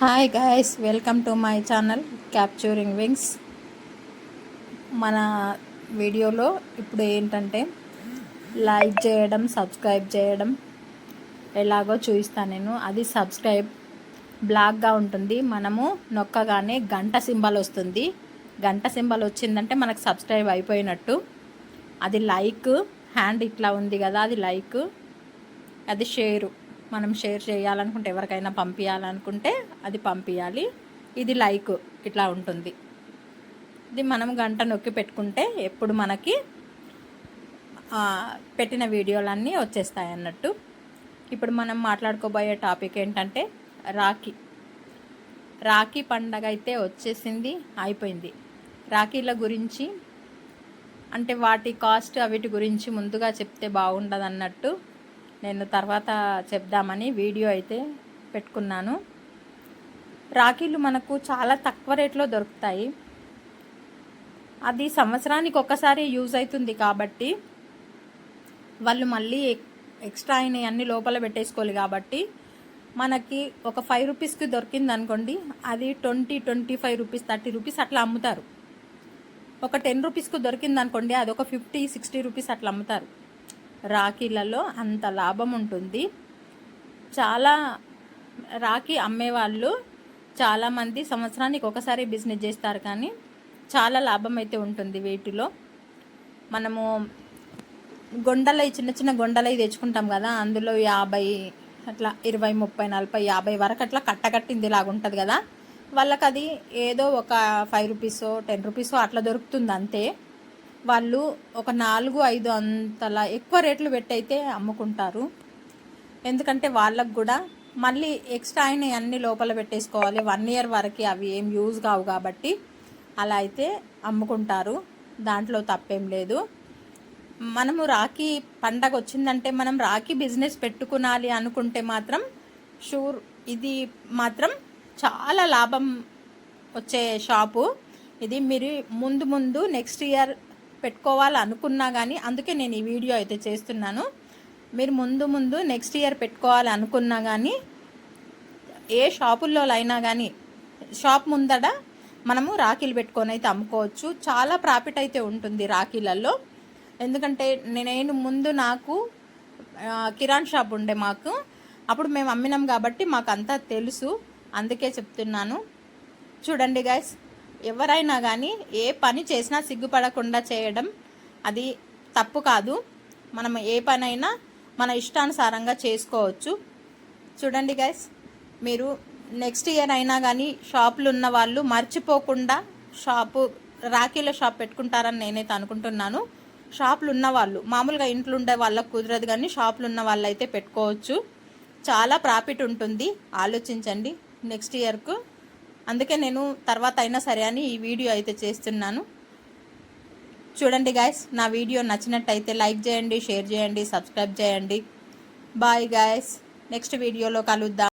Hi guys welcome to my channel capturing wings మన వీడియోలో ఇప్పుడు ఏంటంటే లైక్ చేయడం సబ్స్క్రైబ్ చేయడం ఎలాగో చూపిస్తాను నేను. అది సబ్స్క్రైబ్ బ్లాక్గా ఉంటుంది. మనము నొక్కగానే గంట సింబల్ వస్తుంది. గంట సింబల్ వచ్చిందంటే మనకు సబ్స్క్రైబ్ అయిపోయినట్టు. అది లైక్ హ్యాండ్ ఇట్లా ఉంది కదా అది లైక్ అది షేరు మనం షేర్ చేయాలనుకుంటే ఎవరికైనా పంపించాలనుకుంటే అది పంపించాలి ఇది లైక్ ఇట్లా ఉంటుంది. ఇది మనం గంట నొక్కి పెట్టుకుంటే ఎప్పుడు మనకి పెట్టిన వీడియోలన్నీ వచ్చేస్తాయి అన్నట్టు. ఇప్పుడు మనం మాట్లాడుకోబోయే టాపిక్ ఏంటంటే రాఖీ. రాఖీ పండగ అయితే వచ్చేసింది అయిపోయింది. రాఖీల గురించి అంటే వాటి కాస్ట్ అవిటి గురించి ముందుగా చెప్తే బాగుండదు అన్నట్టు నేను తర్వాత చెప్దామని వీడియో అయితే పెట్టుకున్నాను. రాఖీలు మనకు చాలా తక్కువ రేట్లో దొరుకుతాయి. అది సంవత్సరానికి ఒక్కసారి యూజ్ అవుతుంది కాబట్టి వాళ్ళు మళ్ళీ ఎక్స్ట్రా అయిన అన్ని లోపల పెట్టేసుకోవాలి కాబట్టి మనకి ఒక ఫైవ్ రూపీస్కి దొరికింది అనుకోండి అది twenty twenty five rupees thirty rupees అట్లా అమ్ముతారు. ఒక టెన్ రూపీస్కి దొరికింది అనుకోండి అది ఒక ఫిఫ్టీ సిక్స్టీ రూపీస్ అట్లా అమ్ముతారు. రాఖీలలో అంత లాభం ఉంటుంది. చాలా రాఖీ అమ్మేవాళ్ళు చాలామంది సంవత్సరానికి ఒకసారి బిజినెస్ చేస్తారు కానీ చాలా లాభం అయితే ఉంటుంది వీటిలో. మనము గొండలై చిన్న చిన్న గొండలై తెచ్చుకుంటాం కదా అందులో యాభై అట్లా ఇరవై ముప్పై నలభై యాభై వరకు అట్లా కట్టకట్టింది లాగా ఉంటుంది కదా. వాళ్ళకి అది ఏదో ఒక ఫైవ్ రూపీసో టెన్ రూపీసో అట్లా దొరుకుతుంది అంతే. వాళ్ళు ఒక నాలుగు ఐదు అంతలా ఎక్కువ రేట్లు పెట్టయితే అమ్ముకుంటారు. ఎందుకంటే వాళ్ళకు కూడా మళ్ళీ ఎక్స్ట్రా అయిన అన్ని లోపల పెట్టేసుకోవాలి. వన్ ఇయర్ వరకు అవి ఏం యూజ్ కావు కాబట్టి అలా అయితే అమ్ముకుంటారు. దాంట్లో తప్పేం లేదు. మనము రాఖీ పండగ వచ్చిందంటే మనం రాఖీ బిజినెస్ పెట్టుకునాలి అనుకుంటే మాత్రం షూర్ ఇది మాత్రం చాలా లాభం వచ్చే షాపు. ఇది మీరు ముందు ముందు నెక్స్ట్ ఇయర్ పెట్టుకోవాలి అనుకున్నా కానీ అందుకే నేను ఈ వీడియో అయితే చేస్తున్నాను. మీరు ముందు ముందు నెక్స్ట్ ఇయర్ పెట్టుకోవాలి అనుకున్నా కానీ ఏ షాపుల్లో అయినా కానీ షాప్ ముందడ మనము రాఖీలు పెట్టుకొని అయితే అమ్ముకోవచ్చు. చాలా ప్రాఫిట్ అయితే ఉంటుంది రాఖీలలో ఎందుకంటే నేను ముందు నాకు కిరాణ్ షాప్ ఉండే మాకు. అప్పుడు మేము అమ్మినాం కాబట్టి మాకు అంతా తెలుసు. అందుకే చెప్తున్నాను. చూడండి గాయస్ ఎవరైనా కానీ ఏ పని చేసినా సిగ్గుపడకుండా చేయడం అది తప్పు కాదు. మనం ఏ పనైనా మన ఇష్టానుసారంగా చేసుకోవచ్చు. చూడండి గైస్ మీరు నెక్స్ట్ ఇయర్ అయినా కానీ షాపులు ఉన్న వాళ్ళు మర్చిపోకుండా షాపు రాఖీల షాప్ పెట్టుకుంటారని నేనైతే అనుకుంటున్నాను. షాపులు ఉన్న వాళ్ళు మామూలుగా ఇంట్లో ఉండే వాళ్ళకు కుదరదు కానీ షాపులు ఉన్న వాళ్ళు అయితే పెట్టుకోవచ్చు. చాలా ప్రాఫిట్ ఉంటుంది. ఆలోచించండి. నెక్స్ట్ ఇయర్కు అందుకే నేను తర్వాత అయినా సరే అని ఈ వీడియో అయితే చేస్తున్నాను. చూడండి గాయస్ నా వీడియో నచ్చినట్టయితే లైక్ చేయండి షేర్ చేయండి సబ్స్క్రైబ్ చేయండి. బాయ్ గాయస్ నెక్స్ట్ వీడియోలో కలుద్దాం.